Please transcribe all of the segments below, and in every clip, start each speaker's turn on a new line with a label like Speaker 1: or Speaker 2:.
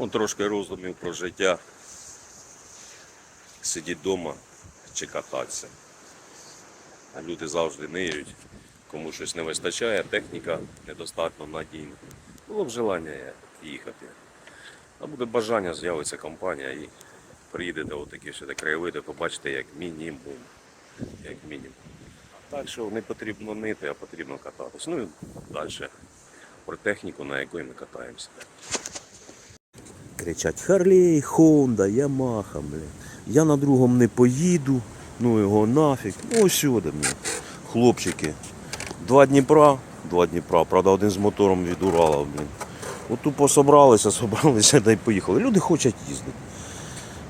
Speaker 1: Ну, трошки роздумів про життя. Сидіть вдома чи кататися. Люди завжди ниють. Кому щось не вистачає, техніка недостатньо надійна. Було б желання їхати. А буде бажання, з'явиться компанія і приїдете отакі ще краєвиди, побачите як мінімум. Як мінімум. Так що не потрібно нити, а потрібно кататись. Ну і далі про техніку, на якої ми катаємося.
Speaker 2: Кричать Харлей, Хонда, Ямаха, блін. Я на другому не поїду, ну його нафіг. Ну сюди, блін. Хлопчики. Два Дніпра, два Дніпра, правда, один з мотором від Урала, блін. От тупо собралися, собралися та й поїхали. Люди хочуть їздити.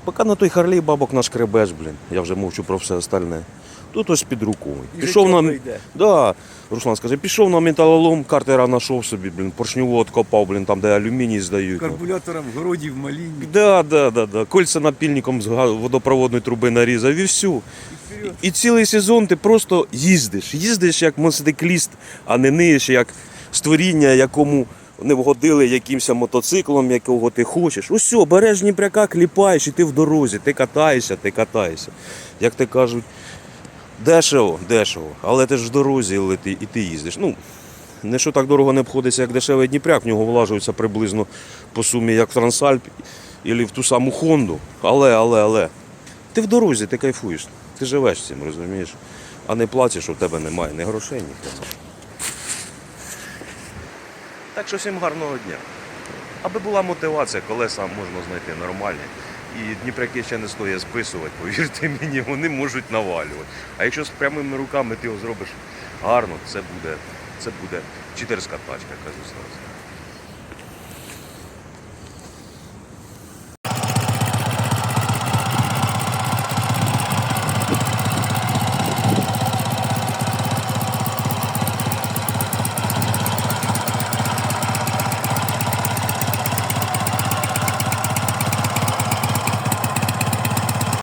Speaker 2: Поки на той Харлей бабок наш кребеш, блін. Я вже мовчу про все остальне. Тут ось під рукою. Пішов на... Да, Руслан скаже, пішов на металолом, картера знайшов собі, блін, поршньову откопав, блін, там, де алюміній здають. ну.
Speaker 3: Карбулятором в городі в маліні.
Speaker 2: Да, да, да, да. Кольця напільником з водопроводної труби нарізав і все. І цілий сезон ти просто їздиш. Їздиш як мотоцикліст, а не ниєш як створіння, якому не вгодили якимось мотоциклом, якого ти хочеш. Все, береш Дніпряка, кліпаєш і ти в дорозі, ти катаєшся, ти катаєшся. Як ти кажуть, дешево, дешево, але ти ж в дорозі лети, і ти їздиш. Ну, не що так дорого не обходиться, як дешевий Дніпряк, в нього влажується приблизно по сумі, як в Трансальп, або в ту саму Хонду. Але, але, але. Ти в дорозі, ти кайфуєш, ти живеш цим, розумієш? А не що в тебе немає ні грошей, ні хрена. Так що всім гарного дня. Аби була мотивація, колеса можна знайти нормальні. І Дніпряки ще не стоїть списувати, повірте мені, вони можуть навалювати. А якщо з прямими руками ти його зробиш гарно, це буде, це буде читерська тачка, кажу зразу.